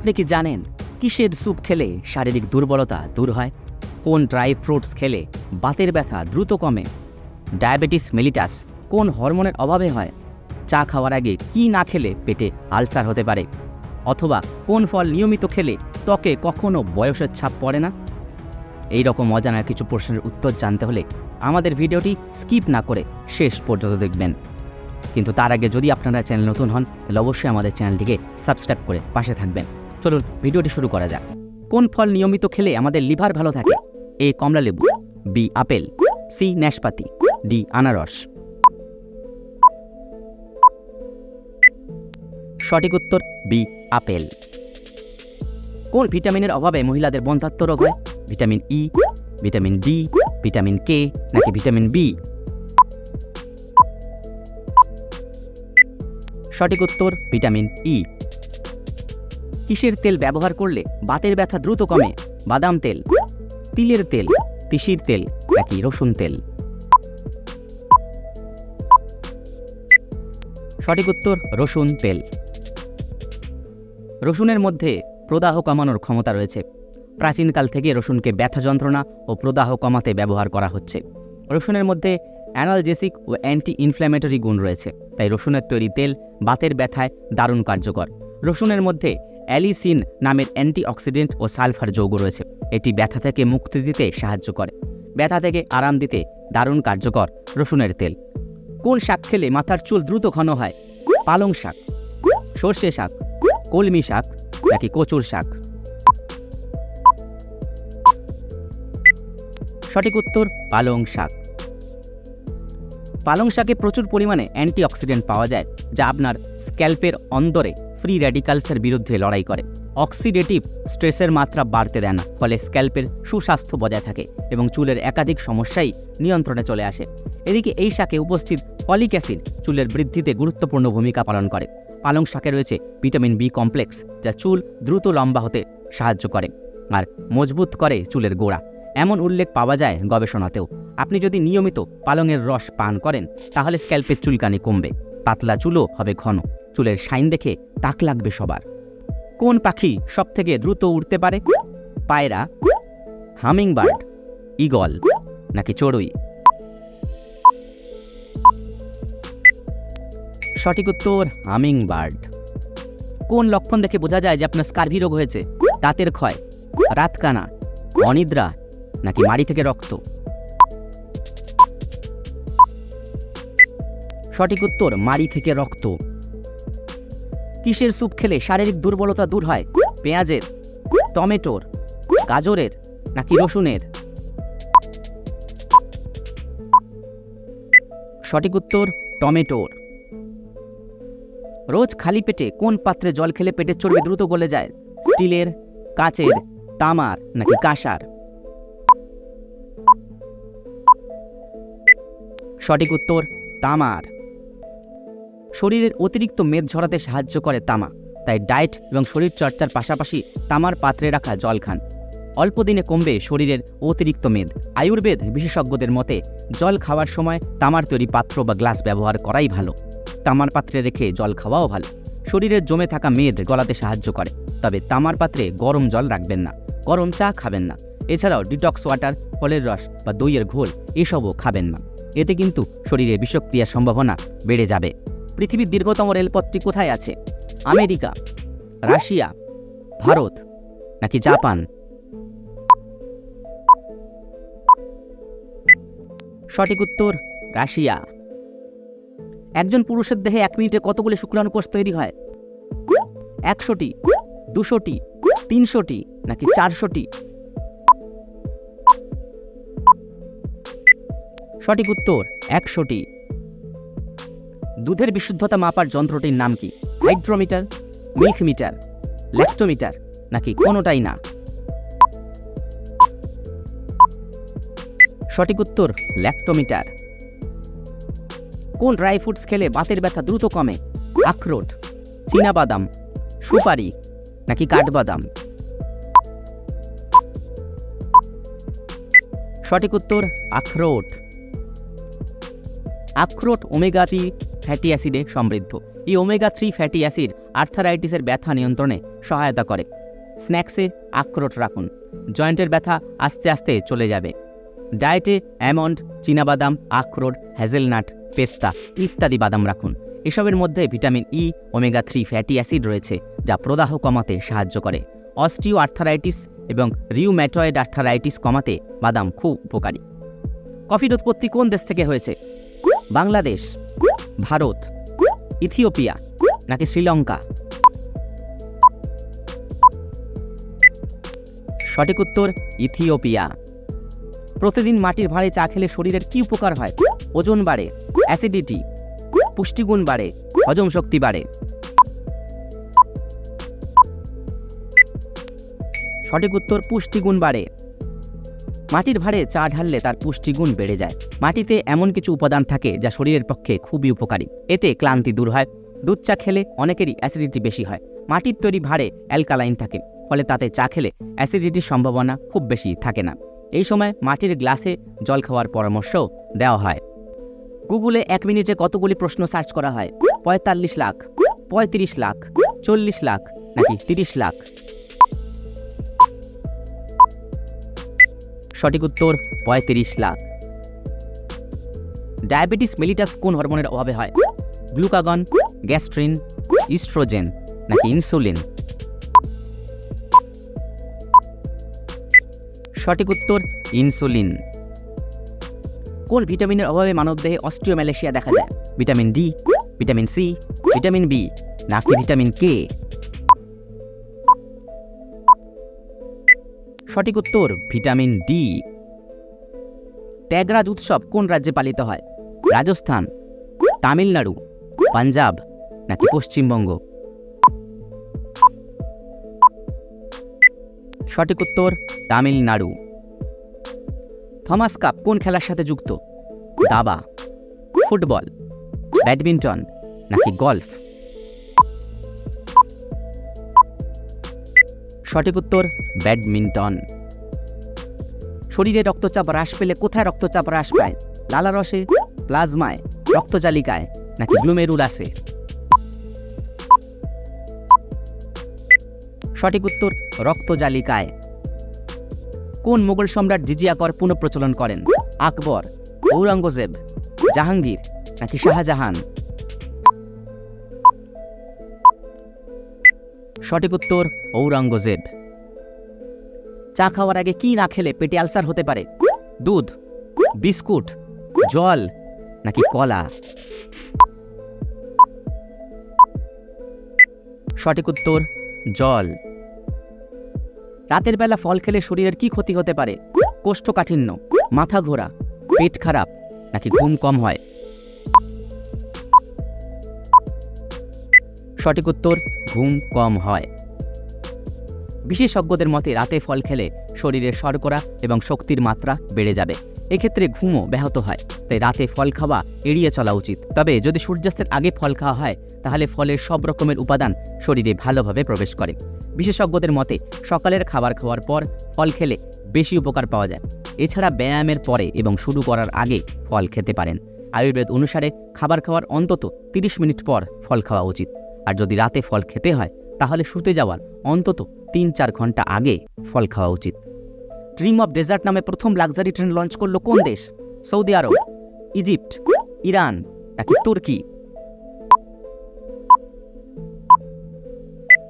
আপনি কি জানেন কিসের স্যুপ খেলে শারীরিক দুর্বলতা দূর হয়? কোন ড্রাই ফ্রুটস খেলে বাতের ব্যথা দ্রুত কমে? ডায়াবেটিস মেলিটাস কোন হরমোনের অভাবে হয়? চা খাওয়ার আগে কি না খেলে পেটে আলসার হতে পারে? অথবা কোন ফল নিয়মিত খেলে ত্বকে কখনো বয়সের ছাপ পড়ে না? এই রকম অজানা কিছু প্রশ্নের উত্তর জানতে হলে আমাদের ভিডিওটি স্কিপ না করে শেষ পর্যন্ত দেখবেন। কিন্তু তার আগে যদি আপনারা চ্যানেল নতুন হন, তাহলে অবশ্যই আমাদের চ্যানেলটিকে সাবস্ক্রাইব করে পাশে থাকবেন। চলুন, ভিডিওটি শুরু করা যাক। কোন ফল নিয়মিত খেলে আমাদের লিভার ভালো থাকে? এ, কমলা লেবু, বি, আপেল, সি, নাশপাতি, ডি, আনারস। সঠিক উত্তর, বি, আপেল। কোন ভিটামিনের অভাবে মহিলাদের বন্ধাত্ম রোগ হয়? Vitamin E, vitamin D, vitamin K, নাকি ভিটামিন বি? সঠিক উত্তর, ভিটামিন ই। কিসের তেল ব্যবহার করলে বাতের ব্যথা দ্রুত কমে? বাদাম তেল, তিলের তেল, তিসির তেল নাকি রসুন তেল? সঠিক উত্তর, রসুন তেল। রসুনের মধ্যে প্রদাহ কমানোর ক্ষমতা রয়েছে। প্রাচীনকাল থেকে রসুনকে ব্যথা যন্ত্রণা ও প্রদাহ কমাতে ব্যবহার করা হচ্ছে। রসুনের মধ্যে অ্যানালজেসিক ও অ্যান্টি ইনফ্ল্যামেটরি গুণ রয়েছে, তাই রসুনের তৈরি তেল বাতের ব্যথায় দারুণ কার্যকর। রসুনের মধ্যে অ্যালিসিন নামের অ্যান্টিঅক্সিডেন্ট ও সালফার যৌগ রয়েছে। এটি ব্যথা থেকে মুক্তি দিতে সাহায্য করে। ব্যথা থেকে আরাম দিতে দারুণ কার্যকর রসুনের তেল। কোন শাক খেলে মাথার চুল দ্রুত ঘন হয়? পালং শাক, সর্ষে শাক, কলমি শাক নাকি কচুর শাক? সঠিক উত্তর, পালং শাক। পালং শাকে প্রচুর পরিমাণে অ্যান্টিঅক্সিডেন্ট পাওয়া যায়, যা আপনার স্ক্যাল্পের অন্দরে ফ্রি র্যাডিকালসের বিরুদ্ধে লড়াই করে। অক্সিডেটিভ স্ট্রেসের মাত্রা বাড়তে দেয় না, ফলে স্ক্যাল্পের সুস্বাস্থ্য বজায় থাকে এবং চুলের একাধিক সমস্যাই নিয়ন্ত্রণে চলে আসে। এদিকে এই শাকে উপস্থিত ফলিক অ্যাসিড চুলের বৃদ্ধিতে গুরুত্বপূর্ণ ভূমিকা পালন করে। পালং শাকে রয়েছে ভিটামিন বি কমপ্লেক্স, যা চুল দ্রুত লম্বা হতে সাহায্য করে আর মজবুত করে চুলের গোড়া। এমন উল্লেখ পাওয়া যায় গবেষণাতেও। আপনি যদি নিয়মিত পালংয়ের রস পান করেন, তাহলে স্ক্যাল্পের চুলকানি কমবে। পাতলা চুলও হবে ঘন। চুলের শাইন দেখে তাক লাগবে সবার। কোন পাখি সবথেকে দ্রুত উড়তে পারে? পায়রা, হামিংবার্ড, ইগল, নাকি চড়ুই? সঠিক উত্তর, হামিংবার্ড। কোন লক্ষণ দেখে বোঝা যায় যে আপনার স্কার্ভি রোগ হয়েছে? দাঁতের ক্ষয়, রাতকানা, অনিদ্রা, নাকি মাড়ি থেকে রক্ত? সঠিক উত্তর, মাড়ি থেকে রক্ত। কিসের স্যুপ খেলে শারীরিক দুর্বলতা দূর হয়? পেঁয়াজের, টমেটোর, গাজরের, নাকি রসুনের? সঠিক উত্তর, টমেটোর। রোজ খালি পেটে কোন পাত্রে জল খেলে পেটের চর্বি দ্রুত গলে যায়? স্টিলের, কাচের, তামার, নাকি কাঁসার? সঠিক উত্তর, তামার। শরীরের অতিরিক্ত মেদ ঝরাতে সাহায্য করে তামা, তাই ডায়েট এবং শরীরচর্চার পাশাপাশি তামার পাত্রে রাখা জল খান অল্প দিনে কমবে শরীরের অতিরিক্ত মেদ। আয়ুর্বেদ বিশেষজ্ঞদের মতে, জল খাওয়ার সময় তামার তৈরি পাত্র বা গ্লাস ব্যবহার করাই ভালো। তামার পাত্রে রেখে জল খাওয়াও ভালো। শরীরের জমে থাকা মেদ গলাতে সাহায্য করে, তবে তামার পাত্রে গরম জল রাখবেন না, গরম চা খাবেন না। এছাড়াও ডিটক্স ওয়াটার, ফলের রস বা দইয়ের ঘোল এসবও খাবেন না। এতে কিন্তু শরীরে বিষক্রিয়ার সম্ভাবনা বেড়ে যাবে। পৃথিবীর দীর্ঘতম রেলপথটি কোথায় আছে? আমেরিকা, রাশিয়া, ভারত, নাকি জাপান? সঠিক উত্তর, রাশিয়া। একজন পুরুষের দেহে এক মিনিটে কতগুলি শুক্রাণু কোষ তৈরি হয়? একশোটি, দুশোটি, তিনশোটি, নাকি চারশোটি? সঠিক উত্তর, একশোটি। দুধের বিশুদ্ধতা মাপার যন্ত্রটির নাম কি? হাইড্রোমিটার, মিল্ক মিটার, ল্যাক্টোমিটার, নাকি কোনোটাই না? সঠিক উত্তর, ল্যাক্টোমিটার। কোন ড্রাই ফ্রুটস খেলে বাতের ব্যথা দ্রুত কমে? আখরোট বাদাম সুপারি, নাকি কাঠবাদাম? সঠিক উত্তর, আখরোট। আখরোট, ওমেগা থ্রি ফ্যাটি অ্যাসিডে সমৃদ্ধ। এই ওমেগা থ্রি ফ্যাটি অ্যাসিড আর্থারাইটিসের ব্যথা নিয়ন্ত্রণে সহায়তা করে। স্ন্যাক্সে আখরোট রাখুন। জয়েন্টের ব্যথা আস্তে আস্তে চলে যাবে। ডায়েটে অ্যামন্ড, চীনাবাদাম, আখরোট হ্যাজেলনাট পেস্তা ইত্যাদি বাদাম রাখুন। এসবের মধ্যে vitamin E, omega three fatty acid রয়েছে, যা প্রদাহ কমাতে সাহায্য করে। অস্টিও আর্থারাইটিস এবং রিউম্যাটয়েড আর্থারাইটিস কমাতে বাদাম খুব উপকারী। কফির উৎপত্তি কোন দেশ থেকে হয়েছে? বাংলাদেশ। ভারত, ইথিওপিয়া নাকি শ্রীলঙ্কা? সঠিক উত্তর, ইথিওপিয়া। প্রতিদিন মাটির ভাঁড়ে চা খেলে শরীরের কি উপকার হয়? ওজন বাড়ে, অ্যাসিডিটি, পুষ্টিগুণ বাড়ে, হজম শক্তি বাড়ে। সঠিক উত্তর, পুষ্টিগুণ বাড়ে। মাটির ভাঁড়ে চা ঢাললে তার পুষ্টিগুণ বেড়ে যায়। মাটিতে এমন কিছু উপাদান থাকে যা শরীরের পক্ষে খুবই উপকারী। এতে ক্লান্তি দূর হয়, দুধ চা খেলে অনেকেরই অ্যাসিডিটি বেশি হয়, মাটির তৈরি ভাড়ে অ্যালকালাইন থাকে, ফলে তাতে চা খেলে অ্যাসিডিটির সম্ভাবনা খুব বেশি থাকে না। এই সময় মাটির গ্লাসে জল খাওয়ার পরামর্শও দেওয়া হয়। গুগলে এক মিনিটে কতগুলি প্রশ্ন সার্চ করা হয়? পঁয়তাল্লিশ লাখ, পঁয়ত্রিশ লাখ, চল্লিশ লাখ, নাকি তিরিশ লাখ? সঠিক উত্তর, পঁয়ত্রিশ লাখ। ডায়াবেটিস মেলিটাস কোন হরমোনের অভাবে হয়? গ্লুকাগন, গ্যাস্ট্রিন, ইস্ট্রোজেন নাকি ইনসুলিন? সঠিক উত্তর, ইনসুলিন। কোন ভিটামিনের অভাবে মানবদেহে অস্ট্রিওম্যালেশিয়া দেখা যায়? Vitamin D, vitamin C, vitamin B, নাকি ভিটামিন কে? সঠিক উত্তর, ভিটামিন ডি। ত্যাগরাজ উৎসব কোন রাজ্যে পালিত হয়? রাজস্থান, তামিলনাড়ু, পাঞ্জাব নাকি পশ্চিমবঙ্গ? সঠিক উত্তর, তামিলনাড়ু। থমাস কাপ কোন খেলার সাথে যুক্ত? দাবা, ফুটবল, ব্যাডমিন্টন নাকি গলফ? সঠিক উত্তর, ব্যাডমিন্টন। শরীরে রক্তচাপ হ্রাস পেলে কোথায় রক্তচাপ হ্রাস পায়? লালারসে প্লাজমায়, রক্তজালিকায়, নাকি গ্লুমেরুলাসে সঠিক উত্তর, রক্তজালিকায়। কোন মোগল সম্রাট জিজিয়া কর পুনঃপ্রচলন করেন? আকবর, ঔরঙ্গজেব, জাহাঙ্গীর, নাকি শাহজাহান? সঠিক উত্তর, ঔরঙ্গজেব। চা খাওয়ার আগে কি না খেলে পেটে আলসার হতে পারে? দুধ, বিস্কুট, জল নাকি কলা? সঠিক উত্তর, জল। রাতের বেলা ফল খেলে শরীরের কি ক্ষতি হতে পারে? কোষ্ঠকাঠিন্য, মাথা ঘোরা, পেট খারাপ, নাকি ঘুম কম হয়? সঠিক উত্তর, ঘুম কম হয়। বিশেষজ্ঞদের মতে রাতে ফল খেলে শরীরের শর্করা এবং শক্তির মাত্রা বেড়ে যাবে। এক্ষেত্রে ঘুমও ব্যাহত হয়। তাই রাতে ফল খাওয়া এড়িয়ে চলা উচিত। তবে যদি সূর্যাস্তের আগে ফল খাওয়া হয়, তাহলে ফলের সব রকমের উপাদান শরীরে ভালোভাবে প্রবেশ করে। বিশেষজ্ঞদের মতে, সকালের খাবার খাওয়ার পর ফল খেলে বেশি উপকার পাওয়া যায়। এছাড়া ব্যায়ামের পরে এবং শুরু করার আগে ফল খেতে পারেন। আয়ুর্বেদ অনুসারে খাবার খাওয়ার অন্তত 30 মিনিট পর ফল খাওয়া উচিত। আর যদি রাতে ফল খেতে হয়, তাহলে শুতে যাওয়ার অন্তত তিন চার ঘণ্টা আগে ফল খাওয়া উচিত। ড্রিম অফ ডেজার্ট নামে প্রথম লাক্সারি ট্রেন লঞ্চ করল কোন দেশ? সৌদি আরব ইজিপ্ট ইরান, নাকি তুর্কি?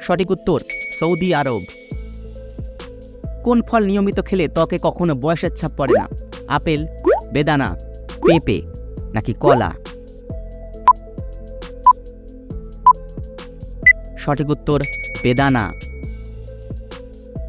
সঠিক উত্তর, সৌদি আরব। কোন ফল নিয়মিত খেলে ত্বকে কখনো বয়সের ছাপ পড়ে না? আপেল, বেদানা, পেঁপে, নাকি কলা? সঠিক উত্তর, বেদানা।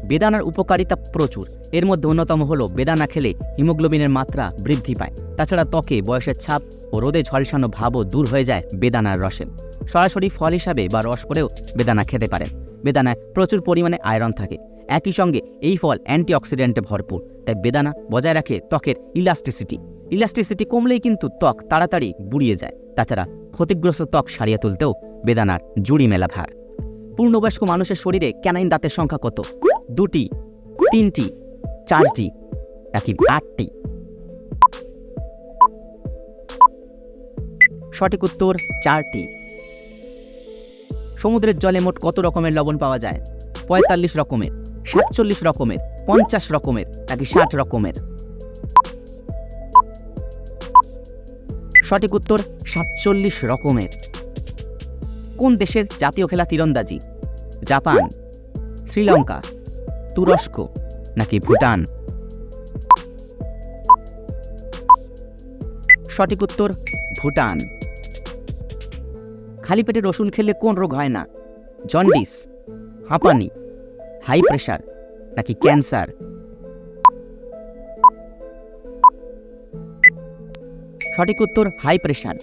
বেদানার উপকারিতা প্রচুর। এর মধ্যে অন্যতম হলো বেদানা খেলে হিমোগ্লোবিনের মাত্রা বৃদ্ধি পায়। তাছাড়া ত্বকে বয়সের ছাপ ও রোদে ঝলসানো ভাবও দূর হয়ে যায় বেদানার রসে। সরাসরি ফল হিসাবে বা রস করেও বেদানা খেতে পারেন। বেদানায় প্রচুর পরিমাণে আয়রন থাকে। একই সঙ্গে এই ফল অ্যান্টিঅক্সিডেন্টে ভরপুর, তাই বেদানা বজায় রাখে ত্বকের ইলাস্টিসিটি। ইলাস্টিসিটি কমলেই কিন্তু ত্বক তাড়াতাড়ি বুড়িয়ে যায়। তাছাড়া ক্ষতিগ্রস্ত ত্বক সারিয়ে তুলতেও বেদানার জুড়ি মেলা ভার। পূর্ণবয়স্ক মানুষের শরীরে ক্যানাইন দাঁতের সংখ্যা কত? দুটি, তিনটি, চারটি, নাকি আটটি? সঠিক উত্তর চারটি। সমুদ্রের জলে মোট কত রকমের লবণ পাওয়া যায়? পঁয়তাল্লিশ রকমের, সাতচল্লিশ রকমের, পঞ্চাশ রকমের, নাকি ষাট রকমের? সঠিক উত্তর সাতচল্লিশ রকমের। কোন দেশের জাতীয় খেলা তীরন্দাজি? জাপান, শ্রীলঙ্কা তুরস্ক নাকি ভুটান? সঠিক উত্তর, ভুটান। খালি পেটে রসুন খেলে কোন রোগ হয় না? জন্ডিস, হাঁপানি, হাই প্রেশার নাকি ক্যান্সার? সঠিক উত্তর, হাই প্রেশার।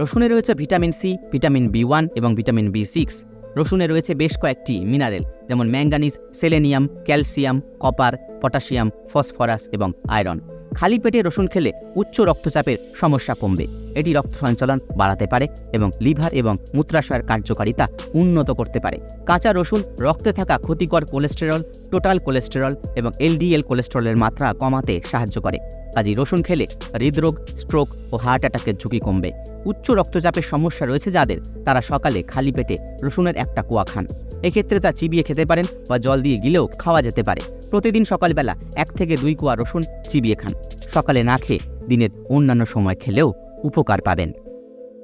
রসুনে রয়েছে vitamin C, vitamin B one এবং ভিটামিন বি সিক্স। রসুনে রয়েছে বেশ কয়েকটি মিনারেল যেমন manganese selenium calcium copper potassium phosphorus এবং আয়রন। খালি পেটে রসুন খেলে উচ্চ রক্তচাপের সমস্যা কমবে। এটি রক্ত সঞ্চালন বাড়াতে পারে এবং লিভার এবং মূত্রাশয়ের কার্যকারিতা উন্নত করতে পারে। কাঁচা রসুন রক্তে থাকা ক্ষতিকর কোলেস্টেরল, টোটাল কোলেস্টেরল এবং এলডিএল কোলেস্টেরলের মাত্রা কমাতে সাহায্য করে। কাজেই রসুন খেলে হৃদরোগ, স্ট্রোক ও হার্ট অ্যাটাকের ঝুঁকি কমবে। উচ্চ রক্তচাপের সমস্যা রয়েছে যাদের তারা সকালে খালি পেটে রসুনের একটা কোয়া খান। এক্ষেত্রে তা চিবিয়ে খেতে পারেন বা জল দিয়ে গিলেও খাওয়া যেতে পারে। প্রতিদিন সকালবেলা এক থেকে দুই কুয়া রসুন চিবিয়ে খান। সকালে না খেয়ে দিনের অন্যান্য সময় খেলেও উপকার পাবেন।